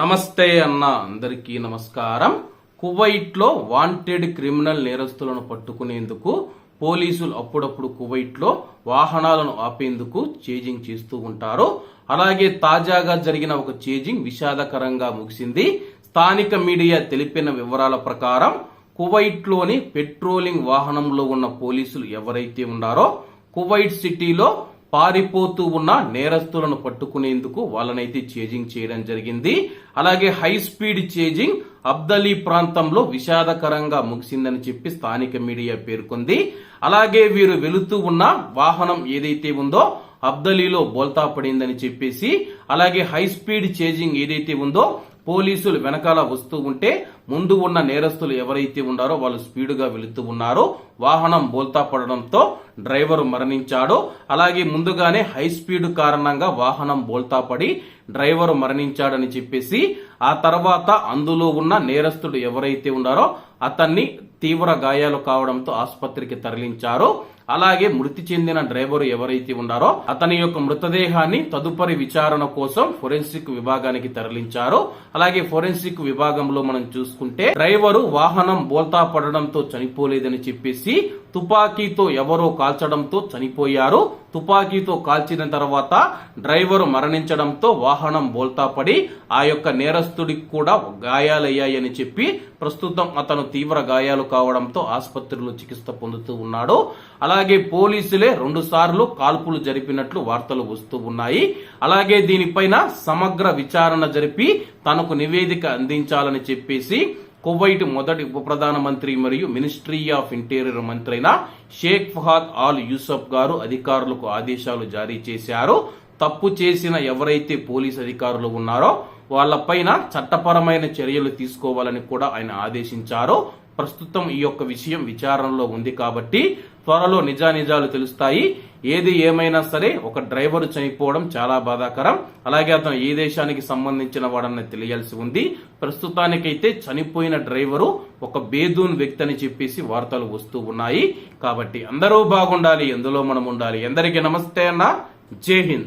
నమస్తే అన్న అందరికీ నమస్కారం. కువైట్లో వాంటెడ్ క్రిమినల్ నేరస్తులను పట్టుకునేందుకు పోలీసులు అప్పుడప్పుడు కువైట్లో వాహనాలను ఆపేందుకు చేజింగ్ చేస్తూ ఉంటారు. అలాగే తాజాగా జరిగిన ఒక చేజింగ్ విషాదకరంగా ముగిసింది. స్థానిక మీడియా తెలిపిన వివరాల ప్రకారం కువైట్లోని పెట్రోలింగ్ వాహనంలో ఉన్న పోలీసులు ఎవరైతే ఉన్నారో కువైట్ సిటీలో పారిపోతూ ఉన్న నేరస్తులను పట్టుకునేందుకు వాళ్ళనైతే చేజింగ్ చేయడం జరిగింది. అలాగే హై స్పీడ్ చేజింగ్ అబ్దలీ ప్రాంతంలో విషాదకరంగా ముగిసిందని చెప్పి స్థానిక మీడియా పేర్కొంది. అలాగే వీరు వెళుతూ ఉన్న వాహనం ఏదైతే ఉందో అబ్దలీలో బోల్తా పడిందని చెప్పేసి అలాగే హై స్పీడ్ చేజింగ్ ఏదైతే ఉందో పోలీసులు వెనకాల వస్తూ ఉంటే ముందు ఉన్న నేరస్తులు ఎవరైతే ఉన్నారో వాళ్ళు స్పీడ్గా వెళుతూ ఉన్నారో వాహనం బోల్తా పడడంతో డ్రైవర్ మరణించాడు. అలాగే ముందుగానే హై స్పీడ్ కారణంగా వాహనం బోల్తా పడి డ్రైవర్ మరణించాడని చెప్పేసి ఆ తర్వాత అందులో ఉన్న నేరస్తుడు ఎవరైతే ఉన్నారో అతన్ని తీవ్ర గాయాలు కావడంతో ఆసుపత్రికి తరలించారు. అలాగే మృతి చెందిన డ్రైవర్ ఎవరైతే ఉన్నారో అతని యొక్క మృతదేహాన్ని తదుపరి విచారణ కోసం ఫోరెన్సిక్ విభాగానికి తరలించారు. అలాగే ఫోరెన్సిక్ విభాగంలో మనం చూసుకుంటే డ్రైవరు వాహనం బోల్తా పడడంతో చనిపోలేదని చెప్పేసి తుపాకీతో ఎవరో కాల్చడంతో చనిపోయారు. తుపాకీతో కాల్చిన తర్వాత డ్రైవరు మరణించడంతో వాహనం బోల్తా పడి ఆ యొక్క నేరస్తుడికి కూడా గాయాలయ్యాయని చెప్పి ప్రస్తుతం అతను తీవ్ర గాయాలు కావడంతో ఆసుపత్రిలో చికిత్స పొందుతూ ఉన్నాడు. అలాగే పోలీసులే రెండు సార్లు కాల్పులు జరిపినట్లు వార్తలు వస్తూ ఉన్నాయి. అలాగే దీనిపైన సమగ్ర విచారణ జరిపి తనకు నివేదిక అందించాలని చెప్పేసి కువైట్ మొదటి ఉప ప్రధానమంత్రి మరియు మినిస్ట్రీ ఆఫ్ ఇంటీరియర్ మంత్రి అయిన షేక్ ఫహాద్ ఆల్ యూసఫ్ గారు అధికారులకు ఆదేశాలు జారీ చేశారు. తప్పు చేసిన ఎవరైతే పోలీస్ అధికారులు ఉన్నారో వాళ్ళపైన చట్టపరమైన చర్యలు తీసుకోవాలని కూడా ఆయన ఆదేశించారు. ప్రస్తుతం ఈ యొక్క విషయం విచారణలో ఉంది కాబట్టి త్వరలో నిజానిజాలు తెలుస్తాయి. ఏది ఏమైనా సరే ఒక డ్రైవర్ చనిపోవడం చాలా బాధాకరం. అలాగే అతను ఏ దేశానికి సంబంధించిన వాడని తెలియాల్సి ఉంది. ప్రస్తుతానికైతే చనిపోయిన డ్రైవరు ఒక బేదూన్ వ్యక్తి అని చెప్పేసి వార్తలు వస్తూ ఉన్నాయి. కాబట్టి అందరూ బాగుండాలి ఎందులో మనం ఉండాలి. ఎందరికీ నమస్తే అన్న. జై హింద్.